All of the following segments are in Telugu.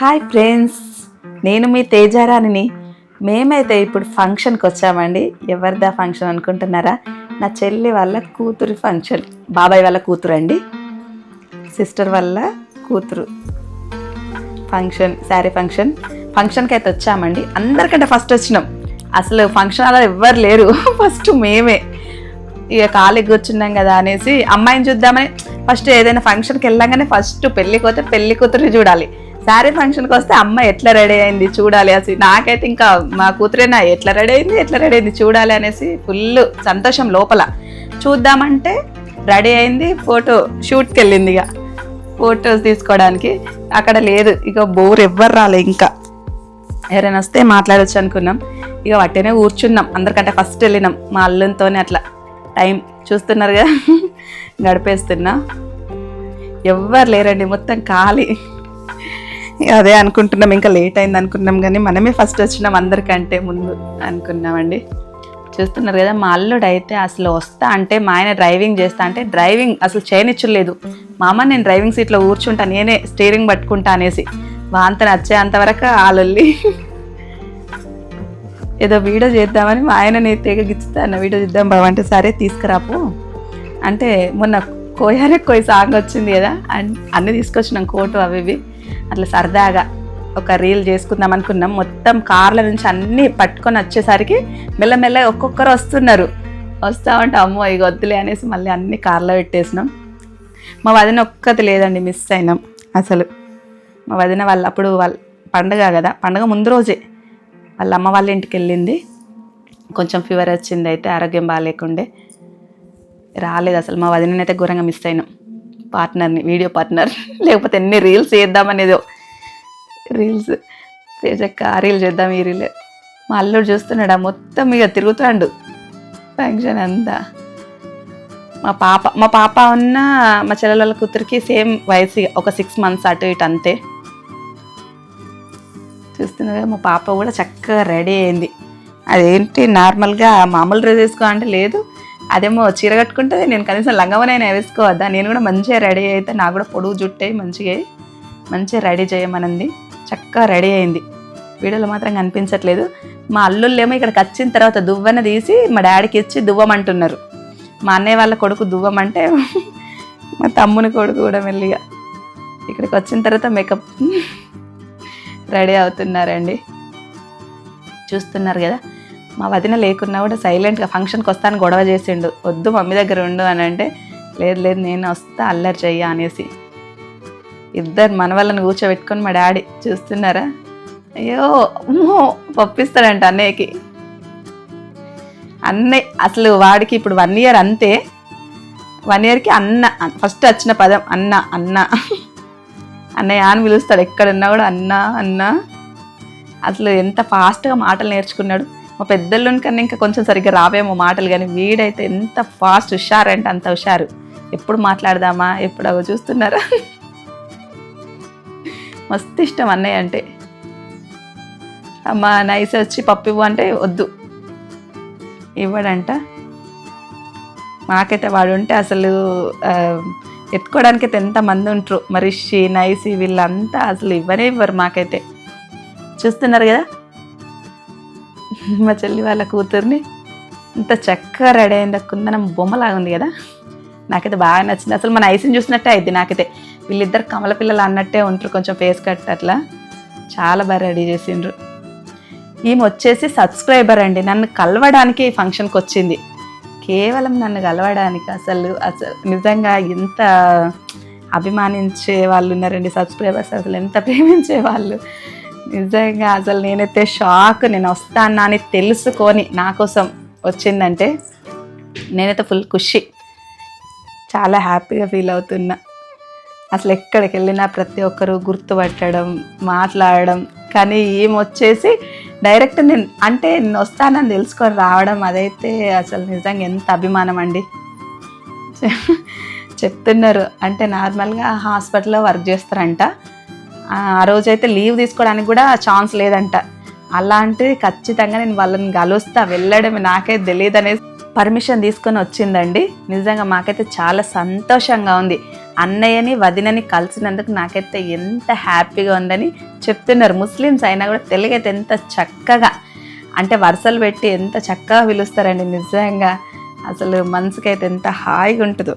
హాయ్ ఫ్రెండ్స్ నేను మీ తేజారాణిని. మేమైతే ఇప్పుడు ఫంక్షన్కి వచ్చామండి. ఎవరిదా ఫంక్షన్ అనుకుంటున్నారా? నా చెల్లి వాళ్ళ కూతురు ఫంక్షన్. బాబాయ్ వాళ్ళ కూతురు అండి. సిస్టర్ వాళ్ళ కూతురు ఫంక్షన్ శారీ ఫంక్షన్. ఫంక్షన్కి అయితే వచ్చామండి. అందరికంటే ఫస్ట్ వచ్చినాం. అసలు ఫంక్షన్ అలా ఎవ్వరు లేరు. ఫస్ట్ మేమే. ఇక ఖాళీ కూర్చున్నాం కదా అనేసి అమ్మాయిని చూద్దామని ఫస్ట్ ఏదైనా ఫంక్షన్కి వెళ్ళాగానే ఫస్ట్ పెళ్ళికి పోతే పెళ్ళి కూతురిని చూడాలి. శారీ ఫంక్షన్కి వస్తే అమ్మ ఎట్లా రెడీ అయింది చూడాలి అసలు నాకైతే ఇంకా మా కూతురేనా ఎట్లా రెడీ అయింది ఎట్లా రెడీ అయింది చూడాలి అనేసి ఫుల్ సంతోషం లోపల. చూద్దామంటే రెడీ అయింది ఫోటో షూట్కి వెళ్ళింది ఇక. ఫొటోస్ తీసుకోవడానికి. అక్కడ లేదు. ఇక బోర్ ఎవ్వరు రాలే ఇంకా. ఎవరైనా వస్తే మాట్లాడొచ్చు అనుకున్నాం. ఇక వాటినే కూర్చున్నాం. అందరికంటే ఫస్ట్ వెళ్ళినాం. మా అల్లంతోనే అట్లా. టైం చూస్తున్నారు కదా. గడిపేస్తున్నా. ఎవ్వరు లేరండి. మొత్తం ఖాళీ. అదే అనుకుంటున్నాం ఇంకా లేట్ అయింది అనుకున్నాం కానీ మనమే ఫస్ట్ వచ్చినాం అందరికంటే ముందు అనుకున్నామండి. చూస్తున్నారు కదా మా అల్లుడు అయితే అసలు వస్తా అంటే మా ఆయన డ్రైవింగ్ చేస్తా అంటే డ్రైవింగ్ అసలు చేయనిచ్చలేదు. మా అమ్మ నేను డ్రైవింగ్ సీట్లో కూర్చుంటా నేనే స్టీరింగ్ పట్టుకుంటా అనేసి. వాంత నచ్చేంత వరకు ఆలొల్లి ఏదో వీడియో చేద్దామని మా ఆయన నేను తెగ గిచ్చుతాను వీడియో చేద్దాం బావ అంటే సరే తీసుకురాపు. అంటే మొన్న కోయారే కోయి సాంగ్ వచ్చింది కదా అన్- అన్నీ తీసుకొచ్చినాం కోటు అవి ఇవి. అట్లా సరదాగా ఒక రీల్ చేసుకుందాం అనుకున్నాం. మొత్తం కార్ల నుంచి అన్నీ పట్టుకొని వచ్చేసరికి మెల్లమెల్ల ఒక్కొక్కరు వస్తున్నారు. వస్తామంటే అమ్మో ఇక వద్దులే అనేసి మళ్ళీ అన్ని కార్లో పెట్టేసినాం. మా వదిన ఒక్కటి లేదండి మిస్ అయినాం అసలు. మా వదిన వాళ్ళ అప్పుడు వాళ్ళ పండగ కదా పండగ ముందు రోజే వాళ్ళ అమ్మ వాళ్ళ ఇంటికి వెళ్ళింది. కొంచెం ఫీవర్ వచ్చింది అయితే ఆరోగ్యం బాగాలేకుండే. రాలేదు అసలు మా వదినని అయితే ఘోరంగా మిస్ అయినాం. పార్ట్నర్ని వీడియో పార్ట్నర్ లేకపోతే ఎన్ని రీల్స్ చేద్దామనేదో. రీల్స్ తేజక్క ఆ రీల్ చేద్దాం ఈ రీల్ మా అల్లుడు చూస్తున్నాడు? ఆ మొత్తం ఇక తిరుగుతాడు. ఫంక్షన్ అంతా. మా పాప మా పాప ఉన్న మా చెల్లెల కూతురికి సేమ్ వయసు ఒక సిక్స్ మంత్స్ అటు ఇటు అంతే. చూస్తున్నారు మా పాప కూడా చక్కగా రెడీ అయింది. అదేంటి నార్మల్గా మామూలు డ్రెస్ వేసుకో అంటే లేదు. అదేమో చీర కట్టుకుంటుంది నేను కనీసం లంగమనైనా వేసుకోవద్దా? నేను కూడా మంచిగా రెడీ అయితే నాకు కూడా పొడుగు జుట్టే మంచిగా మంచిగా రెడీ చేయమనంది. చక్కగా రెడీ అయింది. వీడియోలో మాత్రం కనిపించట్లేదు. మా అల్లుళ్ళేమో ఇక్కడికి వచ్చిన తర్వాత దువ్వన తీసి మా డాడీకి ఇచ్చి దువ్వమంటున్నారు. మా అన్నయ్య వాళ్ళ కొడుకు దువ్వమంటే మా తమ్ముని కొడుకు కూడా మెల్లిగా ఇక్కడికి వచ్చిన తర్వాత మేకప్ రెడీ అవుతున్నారండి. చూస్తున్నారు కదా? మా వదిన లేకున్నా కూడా సైలెంట్గా ఫంక్షన్కి వస్తాను గొడవ చేసిండు. వద్దు మమ్మీ దగ్గర ఉండు అని అంటే లేదు లేదు నేను వస్తా అల్లరి చెయ్య అనేసి. ఇద్దరు మన వాళ్ళని కూర్చోబెట్టుకొని మా డాడీ చూస్తున్నారా? అయ్యో అమ్మో పంపిస్తాడంట అన్నయ్యకి. అన్నయ్య అసలు వాడికి ఇప్పుడు వన్ ఇయర్ అంతే. వన్ ఇయర్కి అన్న ఫస్ట్ వచ్చిన పదం అన్న అన్న. అన్నయ్య అని పిలుస్తాడు ఎక్కడున్నా కూడా అన్న అన్న. అసలు ఎంత ఫాస్ట్గా మాటలు నేర్చుకున్నాడు. మా పెద్దల్లోని కన్నా ఇంకా కొంచెం సరిగ్గా రావేమో మాటలు కానీ వీడైతే ఎంత ఫాస్ట్ హుషారంటే అంత హుషారు. ఎప్పుడు మాట్లాడదామా? ఎప్పుడు అవి చూస్తున్నారా? మస్తు ఇష్టం అన్నయ్య అంటే. అమ్మ నైస్ వచ్చి పప్పు ఇవ్వు అంటే వద్దు. ఇవ్వడంట. మాకైతే వాడు ఉంటే అసలు ఎత్తుకోవడానికి అయితే ఎంతమంది ఉంటారు. మరిషి నైసి వీళ్ళంతా అసలు ఇవ్వనే ఇవ్వరు మాకైతే. చూస్తున్నారు కదా? మా చెల్లి వాళ్ళ కూతుర్ని ఇంత చక్కగా రెడీ అయింది. కుందనం బొమ్మలాగా ఉంది కదా? నాకైతే బాగా నచ్చింది. అసలు మన ఐసిని చూసినట్టే అయింది నాకైతే. వీళ్ళిద్దరు కమల పిల్లలు అన్నట్టే ఉంటారు కొంచెం ఫేస్ కట్ అట్లా. చాలా బాగా రెడీ చేసిండ్రు. ఈమె వచ్చేసి సబ్స్క్రైబర్ అండి. నన్ను కలవడానికి ఈ ఫంక్షన్కి వచ్చింది. కేవలం నన్ను కలవడానికి అసలు అసలు నిజంగా ఎంత అభిమానించే వాళ్ళు ఉన్నారండి సబ్స్క్రైబర్స్ అసలు ఎంత ప్రేమించే వాళ్ళు. నిజంగా అసలు నేనైతే షాక్ నేను వస్తానా అని తెలుసుకొని నా కోసం వచ్చిందంటే నేనైతే ఫుల్ ఖుషి. చాలా హ్యాపీగా ఫీల్ అవుతున్నా. అసలు ఎక్కడికి వెళ్ళినా ప్రతి ఒక్కరు గుర్తుపట్టడం మాట్లాడడం కానీ ఏమొచ్చేసి డైరెక్ట్ నేను అంటే నేను వస్తానని తెలుసుకొని రావడం అదైతే అసలు నిజంగా ఎంత అభిమానం అండి. చెప్తున్నారు. అంటే నార్మల్గా హాస్పిటల్లో వర్క్ చేస్తారంట. ఆ రోజైతే లీవ్ తీసుకోవడానికి కూడా ఛాన్స్ లేదంట. అలాంటిది ఖచ్చితంగా నేను వాళ్ళని కలుస్తా వెళ్ళడం నాకే తెలియదు అనేది పర్మిషన్ తీసుకొని వచ్చిందండి. నిజంగా మాకైతే చాలా సంతోషంగా ఉంది. అన్నయ్యని వదినని కలిసినందుకు నాకైతే ఎంత హ్యాపీగా ఉందని చెప్తున్నారు. ముస్లిమ్స్ అయినా కూడా తెలుగైతే ఎంత చక్కగా అంటే వరుసలు పెట్టి ఎంత చక్కగా పిలుస్తారండి. నిజంగా అసలు మనసుకైతే ఎంత హాయిగా ఉంటుందో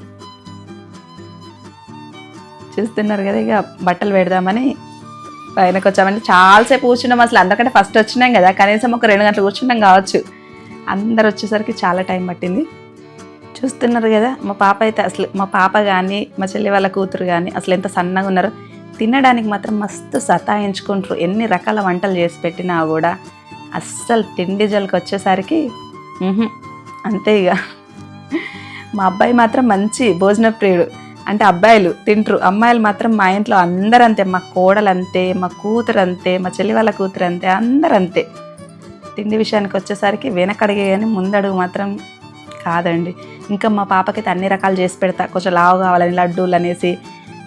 చూస్తున్నారు కదా ఇక బట్టలు పెడదామని. పైనకి వచ్చామంటే చాలాసేపు కూర్చున్నాం అసలు అందరికంటే ఫస్ట్ వచ్చినాం కదా కనీసం ఒక రెండు గంటలు కూర్చున్నాం కావచ్చు. అందరు వచ్చేసరికి చాలా టైం పట్టింది. చూస్తున్నారు కదా మా పాప అయితే అసలు మా పాప కానీ మా చెల్లి వాళ్ళ కూతురు కానీ అసలు ఎంత సన్నగా ఉన్నారో. తినడానికి మాత్రం మస్తు సతాయించుకుంటారు. ఎన్ని రకాల వంటలు చేసి పెట్టినా కూడా అస్సలు తిండి జలకి వచ్చేసరికి అంతే ఇక. మా అబ్బాయి మాత్రం మంచి భోజన ప్రియుడు అంటే అబ్బాయిలు తింటారు. అమ్మాయిలు మాత్రం మా ఇంట్లో అందరూ అంతే మా కోడలు అంతే మా కూతురు అంతే మా చెల్లి వాళ్ళ కూతురు అంతే అందరూ అంతే తిండి విషయానికి వచ్చేసరికి వెనకడిగే కానీ ముందడుగు మాత్రం కాదండి. ఇంకా మా పాపకైతే అన్ని రకాలు చేసి పెడతా. కొంచెం లావు కావాలని లడ్డూలు అనేసి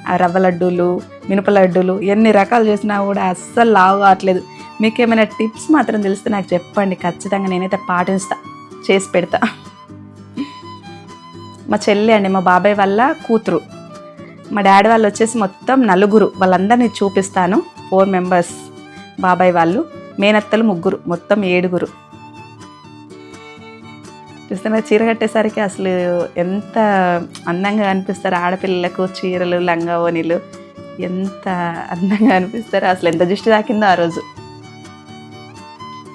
ఆ రవ్వ లడ్డూలు మినప లడ్డూలు ఎన్ని రకాలు చేసినా కూడా అస్సలు లావు కావట్లేదు. మీకు ఏమైనా టిప్స్ మాత్రం తెలిస్తే నాకు చెప్పండి. ఖచ్చితంగా నేనైతే పాటిస్తా. చేసి పెడతా. మా చెల్లి అండి మా బాబాయ్ వాళ్ళ కూతురు. మా డాడీ వాళ్ళు వచ్చేసి మొత్తం నలుగురు. వాళ్ళందరినీ చూపిస్తాను ఫోర్ మెంబర్స్. బాబాయ్ వాళ్ళు మేనత్తలు ముగ్గురు మొత్తం ఏడుగురు. చూస్తున్నా చీర కట్టేసరికి అసలు ఎంత అందంగా అనిపిస్తారు. ఆడపిల్లలకు చీరలు లంగా ఎంత అందంగా అనిపిస్తారు. అసలు ఎంత దృష్టి తాకిందో ఆ రోజు.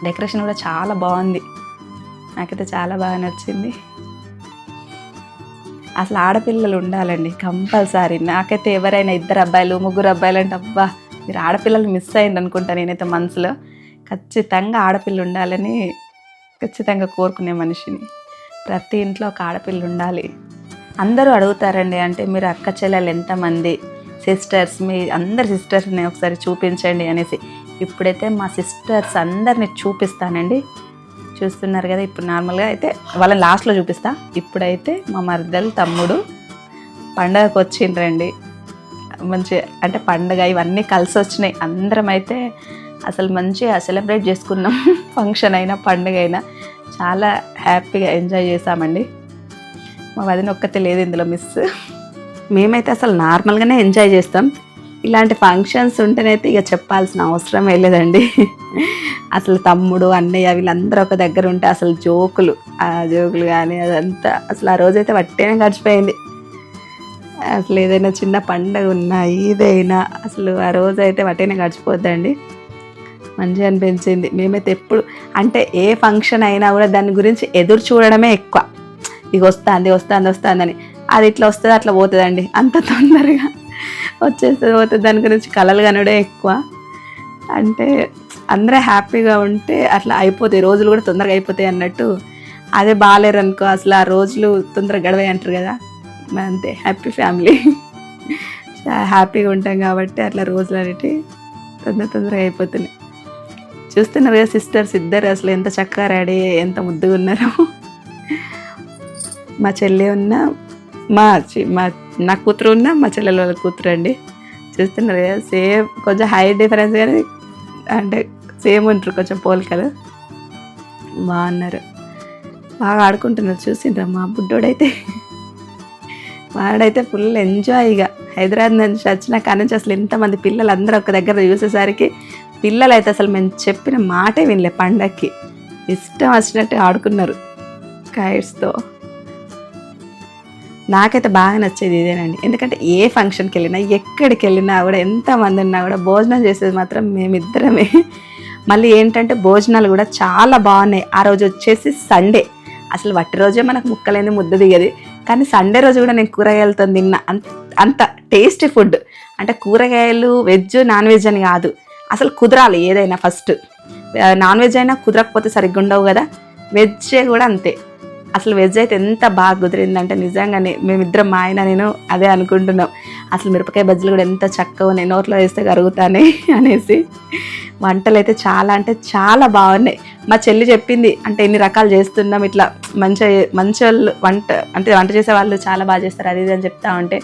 డెకరేషన్ కూడా చాలా బాగుంది. నాకైతే చాలా బాగా నచ్చింది. అసలు ఆడపిల్లలు ఉండాలండి కంపల్సరీ. నాకైతే ఎవరైనా ఇద్దరు అబ్బాయిలు ముగ్గురు అబ్బాయిలు అంటే అబ్బా మీరు ఆడపిల్లలు మిస్ అయింది అనుకుంటా నేనైతే మనసులో. ఖచ్చితంగా ఆడపిల్ల ఉండాలని ఖచ్చితంగా కోరుకునే మనిషిని. ప్రతి ఇంట్లో ఒక ఆడపిల్ల ఉండాలి. అందరూ అడుగుతారండి అంటే మీరు అక్క చెల్లెలు ఎంతమంది? సిస్టర్స్ మీ అందరి సిస్టర్స్ని ఒకసారి చూపించండి అనేసి. ఇప్పుడైతే మా సిస్టర్స్ అందరిని చూపిస్తానండి. చూస్తున్నారు కదా ఇప్పుడు నార్మల్గా అయితే వాళ్ళని లాస్ట్లో చూపిస్తా. ఇప్పుడైతే మా మరదలు తమ్ముడు పండగకు వచ్చిండ్రండి. మంచి అంటే పండగ ఇవన్నీ కలిసి వచ్చినాయి. అందరం అయితే అసలు మంచిగా సెలబ్రేట్ చేసుకున్నాం. ఫంక్షన్ అయినా పండగ అయినా చాలా హ్యాపీగా ఎంజాయ్ చేసామండి. మా వదిన ఒక్కతే లేదు ఇందులో మిస్. మేమైతే అసలు నార్మల్గానే ఎంజాయ్ చేస్తాం. ఇలాంటి ఫంక్షన్స్ ఉంటేనైతే ఇక చెప్పాల్సిన అవసరం లేదండి. అసలు తమ్ముడు అన్నయ్య వీళ్ళందరూ ఒక దగ్గర ఉంటే అసలు జోకులు. ఆ జోకులు కానీ అదంతా అసలు ఆ రోజైతే వట్టేనే గడిచిపోయింది. అసలు ఏదైనా చిన్న పండగ ఉన్నా ఏదైనా అసలు ఆ రోజు అయితే వట్టేనే గడిచిపోద్దండి. మంచిగా అనిపించింది. మేమైతే ఎప్పుడు అంటే ఏ ఫంక్షన్ అయినా కూడా దాని గురించి ఎదురు చూడడమే ఎక్కువ. ఇక వస్తుంది వస్తుంది వస్తుందని. అది ఇట్లా వస్తుంది అట్లా పోతుందండి. అంత తొందరగా. వచ్చేస్తుంది. పోతుంది దాని గురించి కలలు కనడే ఎక్కువ. అంటే అందరూ హ్యాపీగా ఉంటే అట్లా అయిపోతాయి. రోజులు కూడా తొందరగా అయిపోతాయి అన్నట్టు. అదే బాగాలేరు అనుకో అసలు ఆ రోజులు తొందరగా గడవాయి అంటారు కదా. అంతే హ్యాపీ ఫ్యామిలీ. హ్యాపీగా ఉంటాం కాబట్టి అట్లా రోజులు అనేటివి తొందర తొందరగా అయిపోతున్నాయి. చూస్తున్నారు కదా సిస్టర్స్ ఇద్దరు అసలు ఎంత చక్కగా రెడీ ఎంత ముద్దుగా ఉన్నారో. మా చెల్లి ఉన్న మా చి- మా నా కూతురు ఉన్న మా చెల్లెల వాళ్ళ కూతురు అండి. చూస్తున్నారు కదా సేమ్ కొంచెం హైట్ డిఫరెన్స్ కానీ అంటే సేమ్ ఉంటారు కొంచెం పోలికలు బాగున్నారు. బాగా ఆడుకుంటున్నారు చూసిండ్రా మా బుడ్డోడైతే. వాడైతే ఫుల్ ఎంజాయ్ ఇక హైదరాబాద్ నుంచి వచ్చిన కాడి నుంచి అసలు ఎంతమంది పిల్లలు అందరూ ఒక దగ్గర చూసేసరికి పిల్లలు అయితే అసలు మేము చెప్పిన మాటే వినలే పండక్కి. ఇష్టం వచ్చినట్టు ఆడుకున్నారు. కైట్స్తో నాకైతే బాగా నచ్చేది ఇదేనండి. ఎందుకంటే ఏ ఫంక్షన్కి వెళ్ళినా ఎక్కడికి వెళ్ళినా కూడా ఎంతమంది ఉన్నా కూడా భోజనం చేసేది మాత్రం మేమిద్దరమే. మళ్ళీ ఏంటంటే భోజనాలు కూడా చాలా బాగున్నాయి. ఆ రోజు వచ్చేసి సండే అసలు వట్టి రోజే మనకు ముక్కలేని ముద్ద దిగది. కానీ సండే రోజు కూడా నేను కూరగాయలతో తిన్న అంత అంత టేస్టీ ఫుడ్ అంటే కూరగాయలు వెజ్ నాన్ వెజ్ అని కాదు. అసలు కుదరాలి ఏదైనా ఫస్ట్ నాన్ వెజ్ అయినా కుదరకపోతే సరిగ్గా ఉండవు కదా. వెజ్ కూడా అంతే. అసలు వెజ్ అయితే ఎంత బాగా కుదిరిందంటే నిజంగానే మేమిద్దరం మా ఆయన నేను అదే అనుకుంటున్నాం. అసలు మిరపకాయ బజ్జీలు కూడా ఎంత చక్కగా ఉన్నాయి నోట్లో వేస్తే కరుగుతానే అనేసి. వంటలు అయితే చాలా అంటే చాలా బాగున్నాయి. మా చెల్లి చెప్పింది అంటే ఎన్ని రకాలు చేస్తున్నాం ఇట్లా మంచి మంచి వాళ్ళు వంట అంటే వంట చేసే వాళ్ళు చాలా బాగా చేస్తారు అది ఇది అని చెప్తా ఉంటే.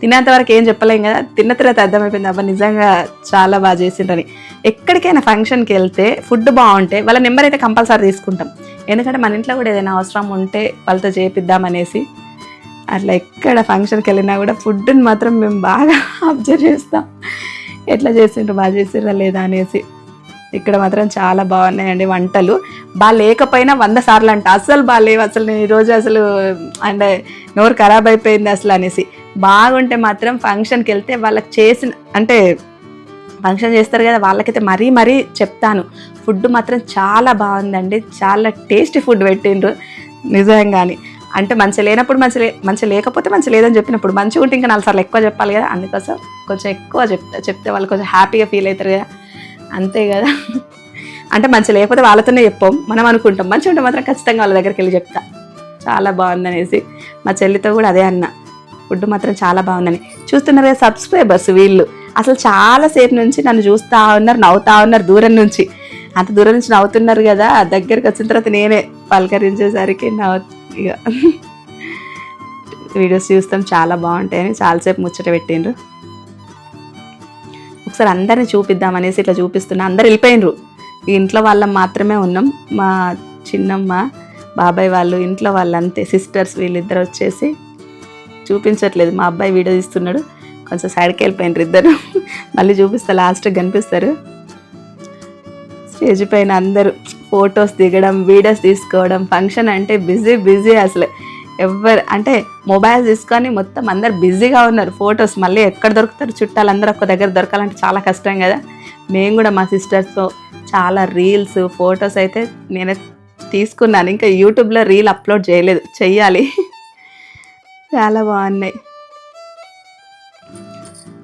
తినేంత వరకు ఏం చెప్పలేం కదా తిన్న తర్వాత అర్థమైపోయింది అబ్బా నిజంగా చాలా బాగా చేసిండ్రని. ఎక్కడికైనా ఫంక్షన్కి వెళ్తే ఫుడ్ బాగుంటే వాళ్ళ నెంబర్ అయితే కంపల్సరీ తీసుకుంటాం. ఎందుకంటే మన ఇంట్లో కూడా ఏదైనా అవసరం ఉంటే వాళ్ళతో చేపిద్దాం అనేసి అట్లా ఎక్కడ ఫంక్షన్కి వెళ్ళినా కూడా ఫుడ్ని మాత్రం మేము బాగా అబ్జర్వ్ చేస్తాం. ఎట్లా చేసిండ్రు బాగా చేసిర్రా లేదా అనేసి. ఇక్కడ మాత్రం చాలా బాగున్నాయండి వంటలు. బాగా లేకపోయినా వంద సార్లు అంట అసలు బాగాలేవు అసలు నేను ఈరోజు అసలు అంటే నోరు ఖరాబ్ అయిపోయింది అసలు అనేసి. బాగుంటే మాత్రం ఫంక్షన్కి వెళ్తే వాళ్ళకి చేసిన అంటే ఫంక్షన్ చేస్తారు కదా వాళ్ళకైతే మరీ మరీ చెప్తాను. ఫుడ్ మాత్రం చాలా బాగుందండి. చాలా టేస్టీ ఫుడ్ పెట్టిండ్రు. నిజంగాని. అంటే మంచి లేనప్పుడు మంచి లే మంచి లేకపోతే మంచి లేదని చెప్పినప్పుడు మంచిగా ఉంటే ఇంకా నాలుగు సార్లు ఎక్కువ చెప్పాలి కదా. అందుకోసం కొంచెం ఎక్కువ చెప్తా చెప్తే వాళ్ళు కొంచెం హ్యాపీగా ఫీల్ అవుతారు కదా. అంతే కదా. అంటే మంచి లేకపోతే వాళ్ళతోనే చెప్పాం. మనం అనుకుంటాం. మంచి ఉంటే మాత్రం ఖచ్చితంగా వాళ్ళ దగ్గరికి వెళ్ళి చెప్తా. చాలా బాగుందనేసి మా చెల్లితో కూడా అదే అన్న. ఫుడ్ మాత్రం చాలా బాగుందని. చూస్తున్నారు కదా సబ్స్క్రైబర్స్ వీళ్ళు. అసలు చాలాసేపు నుంచి నన్ను చూస్తూ ఉన్నారు నవ్వుతా ఉన్నారు దూరం నుంచి. అంత దూరం నుంచి నవ్వుతున్నారు కదా దగ్గరికి వచ్చిన తర్వాత నేనే పలకరించేసరికి నవ్వు ఇక. వీడియోస్ చూస్తాం చాలా బాగుంటాయని చాలాసేపు ముచ్చట పెట్టిండ్రు. ఒకసారి అందరిని చూపిద్దాం అనేసి ఇట్లా చూపిస్తున్నా. అందరు వెళ్ళిపోయినరు ఇంట్లో వాళ్ళం మాత్రమే ఉన్నాం. మా చిన్నమ్మ బాబాయ్ వాళ్ళు ఇంట్లో వాళ్ళంతే సిస్టర్స్ వీళ్ళిద్దరు వచ్చేసి చూపించట్లేదు. మా అబ్బాయి వీడియో తీస్తున్నాడు. కొంచెం సైడ్కి వెళ్ళిపోయినారు ఇద్దరు. మళ్ళీ చూపిస్తా లాస్ట్కి కనిపిస్తారు. స్టేజ్ పైన అందరూ ఫొటోస్ దిగడం వీడియోస్ తీసుకోవడం ఫంక్షన్ అంటే బిజీ బిజీ అసలు. ఎవరు అంటే మొబైల్స్ తీసుకొని మొత్తం అందరు బిజీగా ఉన్నారు. ఫొటోస్ మళ్ళీ ఎక్కడ దొరుకుతారు? చుట్టాలు అందరూ ఒక్క దగ్గర దొరకాలంటే చాలా కష్టం కదా. మేము కూడా మా సిస్టర్స్తో చాలా రీల్స్ ఫొటోస్ అయితే నేనే తీసుకున్నాను. ఇంకా యూట్యూబ్లో రీల్ అప్లోడ్ చేయలేదు. చెయ్యాలి. చాలా బాగున్నాయి.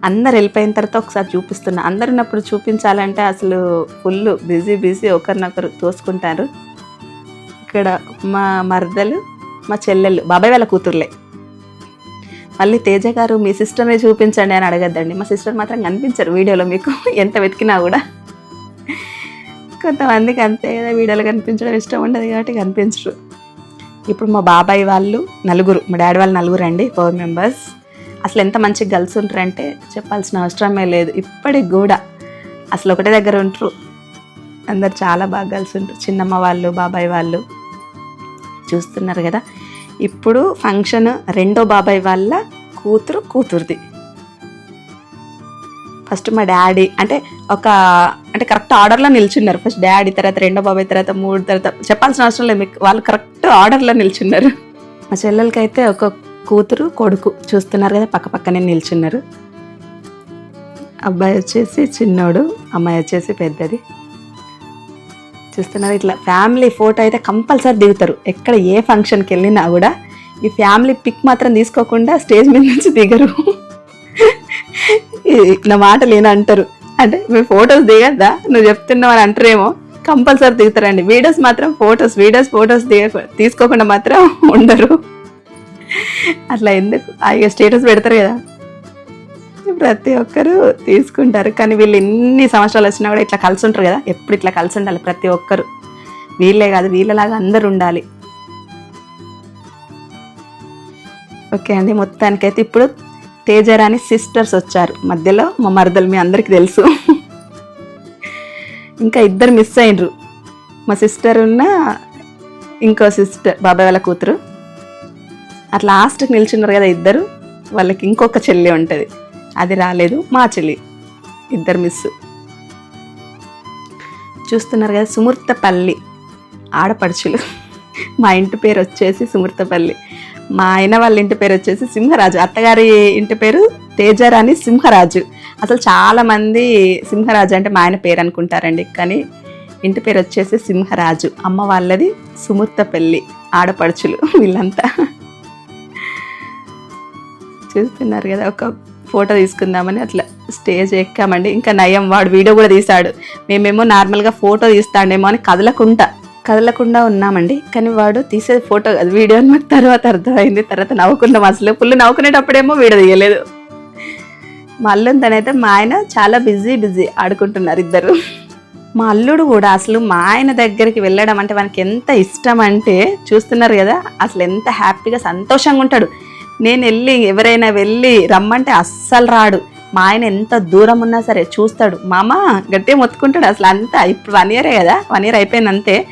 అందరు వెళ్ళిపోయిన తర్వాత ఒకసారి చూపిస్తున్నా. అందరు ఉన్నప్పుడు చూపించాలంటే అసలు ఫుల్ బిజీ బిజీ ఒకరినొకరు తోసుకుంటారు. ఇక్కడ మా మరదలు మా చెల్లెళ్ళు బాబాయ్ వాళ్ళ కూతుర్లే. మళ్ళీ తేజ గారు మీ సిస్టర్ని చూపించండి అని అడగద్దండి. మా సిస్టర్ మాత్రం కనిపించరు వీడియోలో మీకు ఎంత వెతికినా కూడా. కొంతమందికి అంతే కదా వీడియోలో కనిపించడం ఇష్టం ఉండదు కాబట్టి కనిపించరు. ఇప్పుడు మా బాబాయ్ వాళ్ళు నలుగురు మా డాడీ వాళ్ళు నలుగురు అండి ఫోర్ మెంబర్స్. అసలు ఎంత మంచిగా గర్ల్స్ ఉంటారంటే చెప్పాల్సిన అవసరమే లేదు. ఇప్పటికి కూడా అసలు ఒకటే దగ్గర ఉంటారు. అందరు చాలా బాగా కలిసి ఉంటారు. చిన్నమ్మ వాళ్ళు బాబాయ్ వాళ్ళు చూస్తున్నారు కదా. ఇప్పుడు ఫంక్షన్ రెండో బాబాయ్ వాళ్ళ కూతురు కూతురుది. ఫస్ట్ మా డాడీ అంటే ఒక అంటే కరెక్ట్ ఆర్డర్లో నిల్చున్నారు. ఫస్ట్ డాడీ తర్వాత రెండో బాబాయ్ తర్వాత మూడు తర్వాత చెప్పాల్సిన అవసరం లేదు. మీకు వాళ్ళు కరెక్ట్ ఆర్డర్లో నిల్చున్నారు. మా చెల్లెలకైతే ఒక్కొక్క ఒక కూతురు కొడుకు. చూస్తున్నారు కదా పక్క పక్కనే నిల్చున్నారు. అబ్బాయి వచ్చేసి చిన్నోడు అమ్మాయి వచ్చేసి పెద్దది. చూస్తున్నారు ఇట్లా ఫ్యామిలీ ఫోటో అయితే కంపల్సరీ దిగుతారు. ఎక్కడ ఏ ఫంక్షన్కి వెళ్ళినా కూడా ఈ ఫ్యామిలీ పిక్ మాత్రం తీసుకోకుండా స్టేజ్ మీద నుంచి దిగరు. నా మాటలు ఏమో అంటారు. అంటే మేము ఫొటోస్ దిగద్దా? నువ్వు చెప్తున్నావు అని అంటారేమో. కంపల్సరీ దిగుతారండి. వీడియోస్ మాత్రం ఫొటోస్ వీడియోస్ ఫొటోస్ దిగ తీసుకోకుండా మాత్రం ఉండరు. అట్లా ఎందుకు? ఇక స్టేటస్ పెడతారు కదా. ప్రతి ఒక్కరు తీసుకుంటారు. కానీ వీళ్ళు ఎన్ని సంవత్సరాలు వచ్చినా కూడా ఇట్లా కలిసి ఉంటారు కదా. ఎప్పుడు ఇట్లా కలిసి ఉండాలి? ప్రతి ఒక్కరు. వీళ్ళే కాదు వీళ్ళలాగా అందరు ఉండాలి. ఓకే అండి మొత్తానికైతే ఇప్పుడు తేజరాని సిస్టర్స్ వచ్చారు. మధ్యలో మా మరదలు మీ అందరికీ తెలుసు. ఇంకా ఇద్దరు మిస్ అయినరు. మా సిస్టర్ ఉన్న ఇంకో సిస్టర్ బాబాయ్ వాళ్ళ కూతురు. అట్లా లాస్ట్కి నిల్చున్నారు కదా ఇద్దరు వాళ్ళకి ఇంకొక చెల్లి ఉంటుంది. అది రాలేదు మా చెల్లి. ఇద్దరు మిస్ చూస్తున్నారు కదా సుమూర్తపల్లి ఆడపడుచులు. మా ఇంటి పేరు వచ్చేసి సుమూర్తపల్లి. మా ఆయన వాళ్ళ ఇంటి పేరు వచ్చేసి సింహరాజు. అత్తగారి ఇంటి పేరు తేజరాణి సింహరాజు. అసలు చాలామంది సింహరాజు అంటే మా ఆయన పేరు అనుకుంటారండి కానీ ఇంటి పేరు వచ్చేసి సింహరాజు. అమ్మ వాళ్ళది సుమూర్తపల్లి ఆడపడుచులు వీళ్ళంతా. చూస్తున్నారు కదా ఒక ఫోటో తీసుకుందామని అట్లా స్టేజ్ ఎక్కామండి ఇంకా నయం వాడు వీడియో కూడా తీశాడు. మేమేమో నార్మల్గా ఫోటో తీస్తాడేమో అని కదలకుండా కదలకుండా ఉన్నామండి. కానీ వాడు తీసే ఫోటో కాదు వీడియో అని మాకు తర్వాత అర్థమైంది. తర్వాత నవ్వుకున్నాం. అసలు ఫుల్ నవ్వుకునేటప్పుడేమో వీడియో తీయలేదు. మా అల్లుని తనైతే మా ఆయన చాలా బిజీ బిజీ ఆడుకుంటున్నారు ఇద్దరు. మా అల్లుడు కూడా అసలు మా ఆయన దగ్గరికి వెళ్ళడం అంటే మనకి ఎంత ఇష్టం అంటే చూస్తున్నారు కదా అసలు ఎంత హ్యాపీగా సంతోషంగా ఉంటాడు. నేను వెళ్ళి ఎవరైనా వెళ్ళి రమ్మంటే అస్సలు రాడు. మా ఆయన ఎంత దూరం ఉన్నా సరే చూస్తాడు. మామ గట్టిగా మొత్తుకుంటాడు. అసలు అంతా ఇప్పుడు వన్ ఇయరే కదా? వన్ ఇయర్ అయిపోయింది అంతే.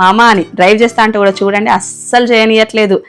మామ అని డ్రైవ్ చేస్తా అంటే కూడా చూడండి అస్సలు చేయనియట్లేదు.